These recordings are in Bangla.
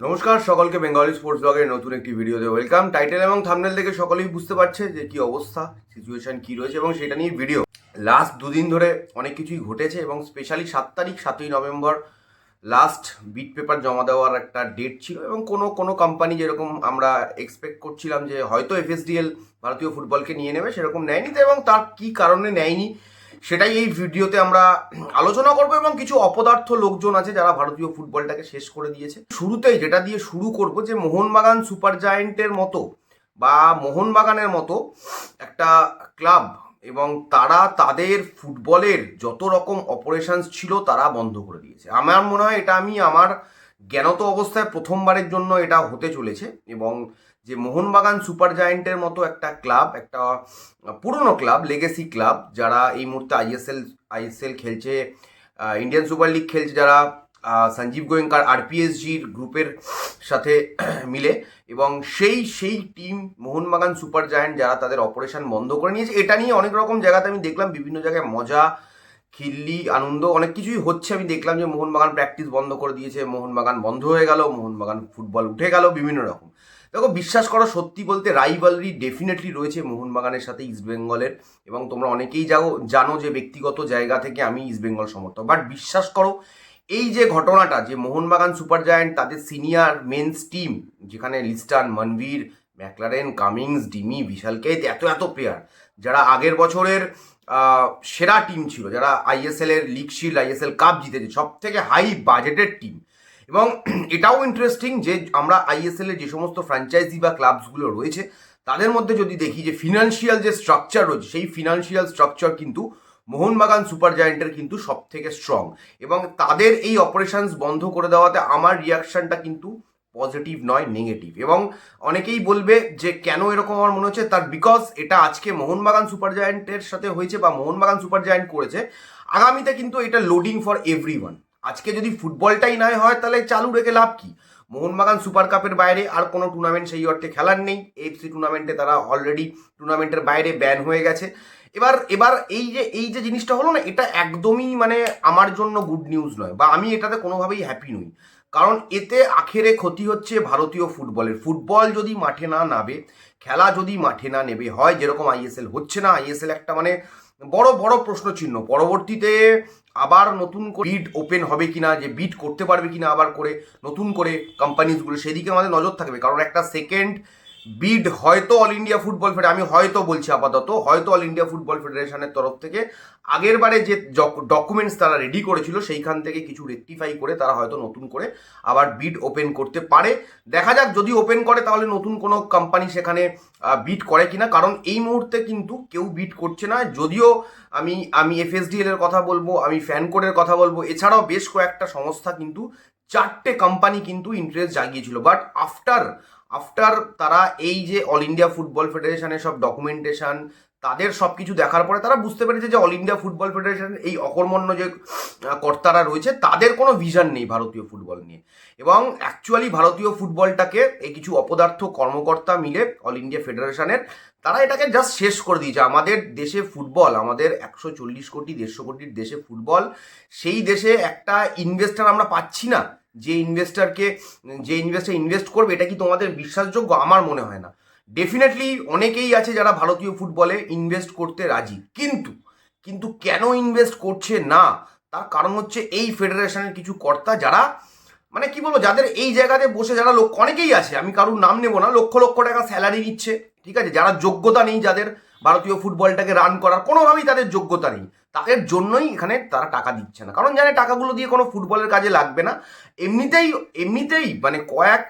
নমস্কার, সকলকে বেঙ্গলি স্পোর্টস ব্লগের নতুন একটি ভিডিওতে ওয়েলকাম টাইটেল এবং থামনেল দেখে সকলেই বুঝতে পারছে যে কি অবস্থা সিচুয়েশন কি রয়েছে এবং সেটা নিয়ে ভিডিও লাস্ট দুদিন ধরে অনেক কিছুই ঘটেছে এবং স্পেশালি সাত তারিখ, সাতই নভেম্বর লাস্ট বিট পেপার জমা দেওয়ার একটা ডেট ছিল এবং কোনো কোনো কোম্পানি যেরকম আমরা এক্সপেক্ট করছিলাম যে হয়তো এফএসডিএল ভারতীয় ফুটবলকে নিয়ে নেবে সেরকম নেয়নি তো এবং তার কি কারণে নেয়নি সেটাই এই ভিডিওতে আমরা আলোচনা করব এবং কিছু অপদার্থ লোকজন আছে যারা ভারতীয় ফুটবলটাকে শেষ করে দিয়েছে। শুরুতেই যেটা দিয়ে শুরু করব যে মোহনবাগান সুপার জায়েন্টের মতো বা মোহনবাগানের মতো একটা ক্লাব এবং তারা তাদের ফুটবলের যত রকম অপারেশনস ছিল তারা বন্ধ করে দিয়েছে। আমার মনে হয় এটা আমি, আমার জ্ঞানত অবস্থায় প্রথমবারের জন্য এটা হতে চলেছে এবং যে মোহনবাগান সুপার জায়েন্টের মতো একটা ক্লাব, একটা পুরনো ক্লাব লেগেসি ক্লাব, যারা এই মুহূর্তে আইএসএল আইএসএল খেলছে ইন্ডিয়ান সুপার লিগ খেলছে যারা সঞ্জীব গোয়েঙ্কার আরপিএসজির গ্রুপের সাথে মিলে এবং সেই সেই টিম মোহনবাগান সুপার জায়েন্ট যারা তাদের অপারেশন বন্ধ করে নিয়েছে, এটা নিয়ে অনেক রকম জায়গাতে আমি দেখলাম, বিভিন্ন জায়গায় মজা খিল্লি, আনন্দ, অনেক কিছুই হচ্ছে। আমি দেখলাম যে মোহনবাগান প্র্যাকটিস বন্ধ করে দিয়েছে, মোহনবাগান বন্ধ হয়ে গেল, মোহনবাগান ফুটবল উঠে গেল, বিভিন্ন রকম। দেখো, বিশ্বাস করো, সত্যি বলতে রাইভালরি ডেফিনেটলি রয়েছে মোহনবাগানের সাথে ইস্টবেঙ্গলের এবং তোমরা অনেকেই যাও জানো যে ব্যক্তিগত জায়গা থেকে আমি ইস্টবেঙ্গল সমর্থক। বাট বিশ্বাস করো, এই যে ঘটনাটা যে মোহনবাগান সুপার জায়ান্ট তাদের সিনিয়র মেন্স টিম যেখানে Liston, Manvir McLaren Cummings Dimi বিশালকে এত এত প্লেয়ার যারা আগের বছরের সেরা টিম ছিল, যারা আইএসএল এর লিগ শিল্ড আইএসএল কাপ জিতেছে সব থেকে হাই বাজেটের টিম এবং এটাও ইন্টারেস্টিং যে আমরা আইএসএল এর যে সমস্ত ফ্র্যাঞ্চাইজি বা ক্লাবসগুলো রয়েছে, তাদের মধ্যে যদি দেখি যে ফিনান্সিয়াল যে স্ট্রাকচার রয়েছে, সেই ফিনান্সিয়াল স্ট্রাকচার কিন্তু মোহনবাগান সুপার জায়েন্টের কিন্তু সব থেকে স্ট্রং এবং তাদের এই অপারেশনস বন্ধ করে দেওয়াতে আমার রিয়াকশনটা কিন্তু পজিটিভ নয়, নেগেটিভ। এবং অনেকেই বলবে যে কেন এরকম আমার মনে হচ্ছে, তার বিকজ এটা আজকে মোহনবাগান সুপার জায়েন্টের সাথে হয়েছে বা মোহনবাগান সুপার জায়েন্ট করেছে। আগামীতে কিন্তু এটা লোডিং ফর এভরি আজকে যদি ফুটবলটাই নাই হয়, তাহলে চালু রেখে লাভ কি? মোহনবাগান সুপার কাপের বাইরে আর কোনো টুর্নামেন্ট সেই অর্থে খেলার নেই। এফসি টুর্নামেন্টে তারা অলরেডি টুর্নামেন্টের বাইরে ব্যান হয়ে গেছে। এবার এবার এই যে এই যে জিনিসটা হলো না, এটা একদমই মানে আমার জন্য গুড নিউজ নয় বা আমি এটাতে কোনোভাবেই হ্যাপি নই। কারণ এতে আখেরে ক্ষতি হচ্ছে ভারতীয় ফুটবলের। ফুটবল যদি মাঠে না নাবে খেলা যদি মাঠে না নেবে হয় যেরকম আইএসএল হচ্ছে না আইএসএল একটা মানে বড় বড় প্রশ্ন চিহ্ন পরবর্তীতে আবার নতুন করে বিট ওপেন হবে কি না যে বিট করতে পারবে কি না আবার করে নতুন করে কোম্পানিজগুলো সেদিকে আমাদের নজর থাকবে। কারণ একটা সেকেন্ড বিড হয়তো অল ইন্ডিয়া ফুটবল আমি হয়তো বলছি আপাতত, হয়তো অল ইন্ডিয়া ফুটবল ফেডারেশনের তরফ থেকে আগের বারে যে ডকুমেন্টস তারা রেডি করেছিল, সেইখান থেকে কিছু রেকটিফাই করে তারা হয়তো নতুন করে আবার বিড ওপেন করতে পারে। দেখা যাক, যদি ওপেন করে তাহলে নতুন কোনো কোম্পানি সেখানে বিট করে কিনা। কারণ এই মুহূর্তে কিন্তু কেউ বিট করছে না। যদিও আমি আমি এফএসডিএল এর কথা বলব, আমি ফ্যান কোডের কথা বলব, এছাড়াও বেশ কয়েকটা সংস্থা কিন্তু চারটে কোম্পানি কিন্তু ইন্টারেস্ট জাগিয়েছিল। বাট আফটার আফটার তারা এই যে অল ইন্ডিয়া ফুটবল ফেডারেশনের সব ডকুমেন্টেশন তাদের সব কিছু দেখার পরে তারা বুঝতে পেরেছে যে অল ইন্ডিয়া ফুটবল ফেডারেশন এই অকর্মণ্য যে কর্তারা রয়েছে, তাদের কোনো ভিশন নেই ভারতীয় ফুটবল নিয়ে। এবং অ্যাকচুয়ালি ভারতীয় ফুটবলটাকে এই কিছু অপদার্থ কর্মকর্তা মিলে অল ইন্ডিয়া ফেডারেশনের তারা এটাকে জাস্ট শেষ করে দিয়েছে। আমাদের দেশে ফুটবল আমাদের একশো চল্লিশ কোটি, দেড়শো কোটির দেশে ফুটবল সেই দেশে একটা ইনভেস্টার আমরা পাচ্ছি না। যে ইনভেস্টারকে যে ইনভেস্টার ইনভেস্ট করবে, এটা কি তোমাদের বিশ্বাসযোগ্য? আমার মনে হয় না। ডেফিনেটলি অনেকেই আছে যারা ভারতীয় ফুটবলে ইনভেস্ট করতে রাজি। কিন্তু কিন্তু কেন ইনভেস্ট করছে না? তার কারণ হচ্ছে এই ফেডারেশনের কিছু কর্তা যারা মানে কি বলব, যাদের এই জায়গাতে বসে যারা লোক, অনেকেই আছে, আমি কারুর নাম নেব না, লক্ষ লক্ষ টাকা স্যালারি নিচ্ছে, ঠিক আছে? যারা যোগ্যতা নেই যাদের ভারতীয় ফুটবলটাকে রান করার কোনোভাবেই তাদের যোগ্যতা নেই। তাদের জন্যই এখানে তারা টাকা দিচ্ছে না। কারণ জানে টাকাগুলো দিয়ে কোনো ফুটবলের কাজে লাগবে না। এমনিতেই এমনিতেই মানে কয়েক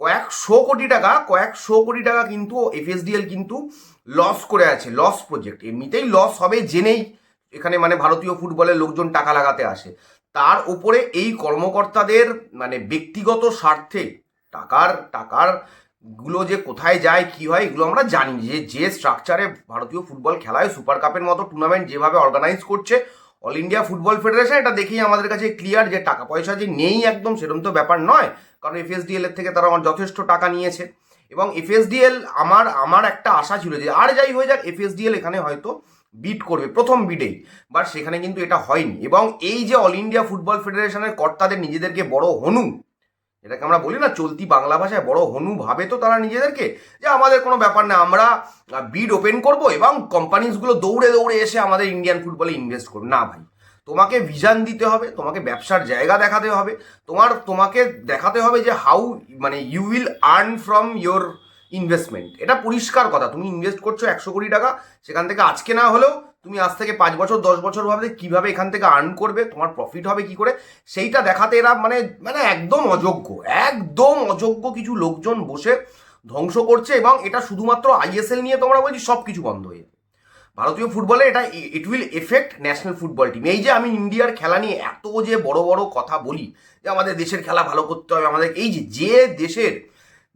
কয়েকশো কোটি টাকা কয়েকশো কোটি টাকা কিন্তু এফএসডিএল কিন্তু লস করে আছে লস প্রজেক্ট এমনিতেই লস হবে জেনেই এখানে মানে ভারতীয় ফুটবলের লোকজন টাকা লাগাতে আসে। তার উপরে এই কর্মকর্তাদের মানে ব্যক্তিগত স্বার্থে টাকার টাকার গুলো যে কোথায় যায়, কি হয়, এগুলো আমরা জানি। যে যে স্ট্রাকচারে ভারতীয় ফুটবল খেলায় সুপার কাপের মতো টুর্নামেন্ট যেভাবে অর্গানাইজ করছে অল ইন্ডিয়া ফুটবল ফেডারেশন এটা দেখেই আমাদের কাছে ক্লিয়ার যে টাকা পয়সা যে নেই একদম সেরকম তো ব্যাপার নয়, কারণ এফএসডিএল এর থেকে তারা আমার যথেষ্ট টাকা নিয়েছে। এবং এফএসডিএল আমার আমার একটা আশা ছিল যে, আর যাই হয়ে যাক এফএসডিএল এখানে হয়তো বিট করবে, প্রথম বিডেই বাট সেখানে কিন্তু এটা হয়নি। এবং এই যে অল ইন্ডিয়া ফুটবল ফেডারেশনের কর্তাদের, নিজেদেরকে বড় হনু যেটাকে আমরা বলি না চলতি বাংলা ভাষায় বড় হনু ভাবে তো তারা নিজেদেরকে যে আমাদের কোনো ব্যাপার না, আমরা বিড ওপেন করব এবং কোম্পানিজগুলো দৌড়ে দৌড়ে এসে আমাদের ইন্ডিয়ান ফুটবলে ইনভেস্ট করবে না ভাই, তোমাকে ভিশন দিতে হবে, তোমাকে ব্যবসার জায়গা দেখাতে হবে, তোমার, তোমাকে দেখাতে হবে যে হাউ মানে you will earn from your investment এটা পরিষ্কার কথা, তুমি ইনভেস্ট করছ একশো কোটি টাকা, সেখান থেকে আজকে না হলেও তুমি আজ থেকে পাঁচ বছর, দশ বছর ভাবে কীভাবে এখান থেকে আর্ন করবে, তোমার প্রফিট হবে কি করে? সেইটা দেখাতে এরা মানে মানে একদম অযোগ্য একদম অযোগ্য কিছু লোকজন বসে ধ্বংস করছে এবং এটা শুধুমাত্র আইএসএল নিয়ে তোমরা বলছি সব কিছু বন্ধ হয়ে ভারতীয় ফুটবলে এটা it will affect national football team এই যে আমি ইন্ডিয়ার খেলা নিয়ে এত যে বড় বড় কথা বলি, যে আমাদের দেশের খেলা ভালো করতে হবে, আমাদের, এই যে যে দেশের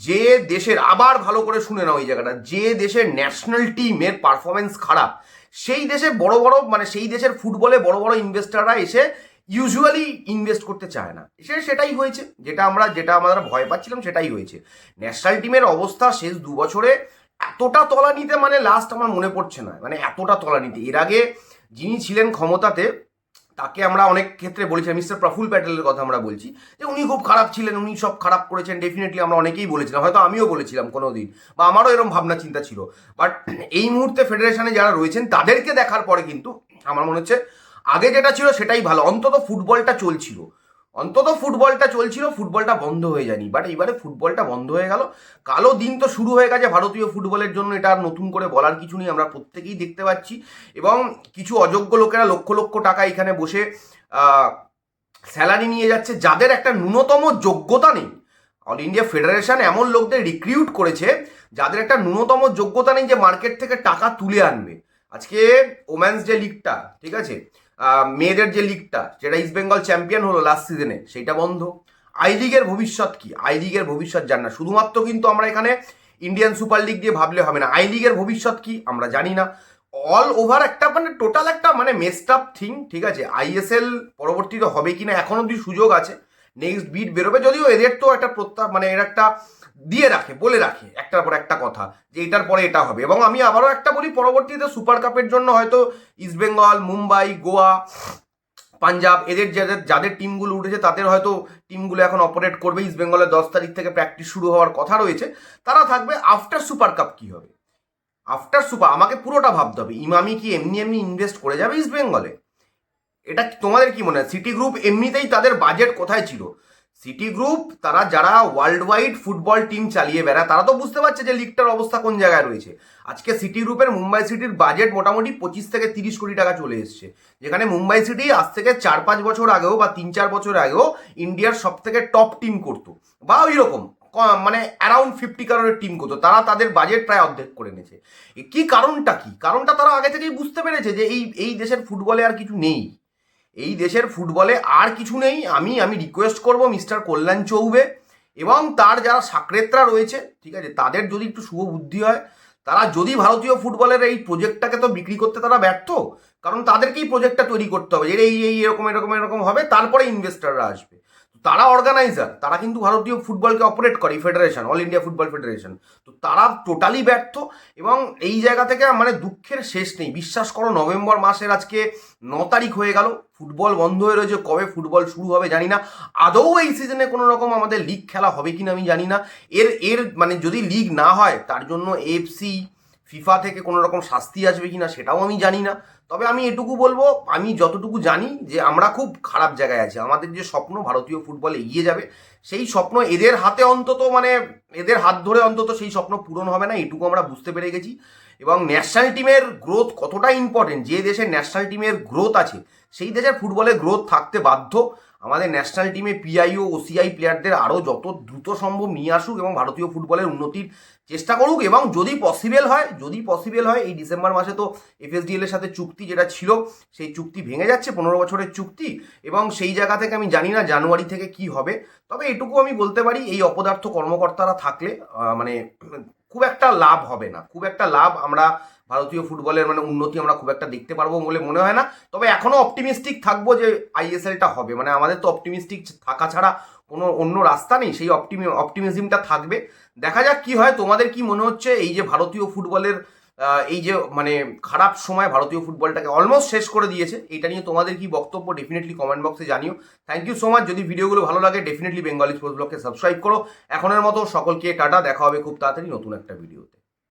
যে দেশের, আবার ভালো করে শুনে নাও এই জায়গাটা, যে দেশের ন্যাশনাল টিমের পারফরমেন্স খারাপ সেই দেশে বড় বড় মানে সেই দেশের ফুটবলে বড় বড় ইনভেস্টাররা এসে ইউজুয়ালি ইনভেস্ট করতে চায় না। সে সেটাই হয়েছে। যেটা আমরা যেটা আমরা ভয় পাচ্ছিলাম সেটাই হয়েছে। ন্যাশনাল টিমের অবস্থা শেষ দু বছরে এতটা তলা নিতে মানে লাস্ট আমার মনে পড়ছে না। মানে এতটা তলা নিতে এর আগে যিনি ছিলেন ক্ষমতাতে তাকে আমরা অনেক ক্ষেত্রে বলেছি মিস্টার প্রফুল প্যাটেলের কথা আমরা বলছি, যে উনি খুব খারাপ ছিলেন, উনি সব খারাপ করেছেন ডেফিনেটলি আমরা অনেকেই বলেছিলাম, হয়তো আমিও বলেছিলাম কোনো দিন বা আমারও এরকম ভাবনা চিন্তা ছিল। বাট এই মুহূর্তে ফেডারেশনে যারা রয়েছেন, তাদেরকে দেখার পরে কিন্তু আমার মনে হচ্ছে, আগে যেটা ছিল সেটাই ভালো, অন্তত ফুটবলটা চলছিল। অন্তত ফুটবলটা চলছিল, ফুটবলটা বন্ধ হয়ে যায়নি। বাট এইবারে ফুটবলটা বন্ধ হয়ে গেল। কালো দিন তো শুরু হয়ে গেছে, ভারতীয় ফুটবলের জন্য এটা আর নতুন করে বলার কিছু নেই, আমরা প্রত্যেকেই দেখতে পাচ্ছি। এবং কিছু অযোগ্য লোকেরা লক্ষ লক্ষ টাকা এখানে বসে স্যালারি নিয়ে যাচ্ছে, যাদের একটা ন্যূনতম যোগ্যতা নেই। অল ইন্ডিয়া ফেডারেশন এমন লোকদের রিক্রিউট করেছে, যাদের একটা ন্যূনতম যোগ্যতা নেই যে মার্কেট থেকে টাকা তুলে আনবে। আজকে ওম্যান্স ডে লিগটা ঠিক আছে? মেয়েদের যে লিগটা যেটা ইস্ট বেঙ্গল চ্যাম্পিয়ন হলো লাস্ট সিজনে সেইটা বন্ধ। আই লিগের ভবিষ্যৎ কি? আই লিগের ভবিষ্যৎ জান না। শুধুমাত্র কিন্তু আমরা এখানে ইন্ডিয়ান সুপার লিগ দিয়ে ভাবলে হবে না। আই লিগের ভবিষ্যৎ কি? আমরা জানি না। অল ওভার একটা মানে টোটাল একটা মানে মেস্ট আপ থিং ঠিক আছে? আইএসএল পরবর্তীতে হবে কিনা এখন অব্দি সুযোগ আছে। নেক্সট বিট বেরোবে যদিও এদের তো একটা প্রত্যাব মানে এর একটা দিয়ে রাখে, বলে রাখে, একটার পর একটা কথা, যে এটার পরে এটা হবে। এবং আমি আবারও একটা বলি, পরবর্তীতে সুপার কাপের জন্য হয়তো ইস্টবেঙ্গল মুম্বাই গোয়া পাঞ্জাব এদের যাদের যাদের টিমগুলো উঠেছে, তাদের হয়তো টিমগুলো এখন অপারেট করবে। ইস্টবেঙ্গলের দশ তারিখ থেকে প্র্যাকটিস শুরু হওয়ার কথা রয়েছে। তারা থাকবে আফটার সুপার কাপ কি হবে? আফটার সুপার আমাকে পুরোটা ভাবতে হবে। ইমামি কি এমনি এমনি ইনভেস্ট করে যাবে ইস্ট বেঙ্গলে এটা তোমাদের কি মনে হয়? সিটি গ্রুপ এমনিতেই তাদের বাজেট কোথায় ছিল? সিটি গ্রুপ তারা যারা ওয়ার্ল্ড ওয়াইড ফুটবল টিম চালিয়ে বেড়ায়, তারা তো বুঝতে পারছে যে লিগটার অবস্থা কোন জায়গায় রয়েছে। আজকে সিটি গ্রুপের মুম্বাই সিটির বাজেট মোটামুটি পঁচিশ থেকে তিরিশ কোটি টাকা চলে এসছে। যেখানে মুম্বাই সিটি আজ থেকে চার পাঁচ বছর আগেও বা তিন চার বছর আগেও ইন্ডিয়ার সব থেকে টপ টিম করতো। বা ওই রকম মানে অ্যারাউন্ড ফিফটি কারোর টিম করতো। তারা তাদের বাজেট প্রায় অর্ধেক করে নিয়েছে কি কারণটা কি? কারণটা তারা আগে থেকেই বুঝতে পেরেছে যে এই এই দেশের ফুটবলে আর কিছু নেই। এই দেশের ফুটবলে আর কিছু নেই। আমি আমি রিকোয়েস্ট করব মিস্টার কল্যাণ চৌবে এবং তার যারা সাকরেতরা রয়েছে, ঠিক আছে, তাদের যদি একটু শুভ বুদ্ধি হয়, তারা যদি ভারতীয় ফুটবলের এই প্রজেক্টটাকে তো বিক্রি করতে তারা ব্যর্থ, কারণ তাদেরকেই প্রজেক্টটা তৈরি করতে হবে। যে এই এই এরকম এরকম এরকম হবে, তারপরে ইনভেস্টাররা আসবে। তারা অর্গানাইজার তারা কিন্তু ভারতীয় ফুটবলকে অপারেট করে federation All India football federation তো তারা টোটালি ব্যর্থ এবং এই জায়গা থেকে মানে দুঃখের শেষ নেই। বিশ্বাস করো, নভেম্বর মাসের আজকে ন তারিখ হয়ে গেল, ফুটবল বন্ধ হয়ে রয়েছে, কবে ফুটবল শুরু হবে জানি না। আদৌ এই সিজনে কোনো রকম আমাদের লিগ খেলা হবে কিনা আমি জানি না। এর এর মানে যদি লিগ না হয়, তার জন্য এফসি ফিফা থেকে কোনো রকম শাস্তি আসবে কি না সেটাও আমি জানি না। তবে আমি এটুকু বলব, আমি যতটুকু জানি যে আমরা খুব খারাপ জায়গায় আছি। আমাদের যে স্বপ্ন ভারতীয় ফুটবল এগিয়ে যাবে, সেই স্বপ্ন এদের হাতে অন্তত মানে এদের হাত ধরে অন্তত সেই স্বপ্ন পূরণ হবে না, এটুকু আমরা বুঝতে পেরে গেছি। এবং ন্যাশনাল টিমের গ্রোথ কতটা ইম্পর্টেন্ট যে দেশের ন্যাশনাল টিমের গ্রোথ আছে, সেই দেশের ফুটবলে গ্রোথ থাকতে বাধ্য। আমাদের ন্যাশনাল টিমে পিআইও ওসিআই প্লেয়ারদের আরও যত দ্রুত সম্ভব নিয়ে আসুক এবং ভারতীয় ফুটবলের উন্নতির চেষ্টা করুক এবং যদি পসিবল হয়, যদি পসিবল হয়, এই ডিসেম্বর মাসে তো এফএসডিএল এর সাথে চুক্তি যেটা ছিল, সেই চুক্তি ভেঙে যাচ্ছে, পনেরো বছরের চুক্তি এবং সেই জায়গা থেকে আমি জানি না জানুয়ারি থেকে কি হবে। তবে এটুকু আমি বলতে পারি, এই অপদার্থ কর্মকর্তারা থাকলে মানে খুব একটা লাভ হবে না। খুব একটা লাভ আমরা ভারতীয় ফুটবলের মানে উন্নতি আমরা খুব একটা দেখতে পারব বলে মনে হয় না। তবে এখনও অপটিমিস্টিক থাকব যে আইএসএলটা হবে। মানে আমাদের তো অপটিমিস্টিক থাকা ছাড়া কোনো অন্য রাস্তা নেই। সেই অপটিমি অপটিমিজমটা থাকবে। দেখা যাক কি হয়। তোমাদের কি মনে হচ্ছে? এই যে ভারতীয় ফুটবলের এই যে মানে খারাপ সময় ভারতীয় ফুটবলটাকে অলমোস্ট শেষ করে দিয়েছে, এটা নিয়ে তোমাদের কি বক্তব্য ডেফিনেটলি কমেন্ট বক্সে জানিও। থ্যাংক ইউ সো মাচ যদি ভিডিওগুলো ভালো লাগে ডেফিনেটলি বেঙ্গলি স্পোর্টস ব্লগকে সাবস্ক্রাইব করো। এখনের মতো সকলকে টাটা, দেখা হবে খুব তাড়াতাড়ি নতুন একটা ভিডিওতে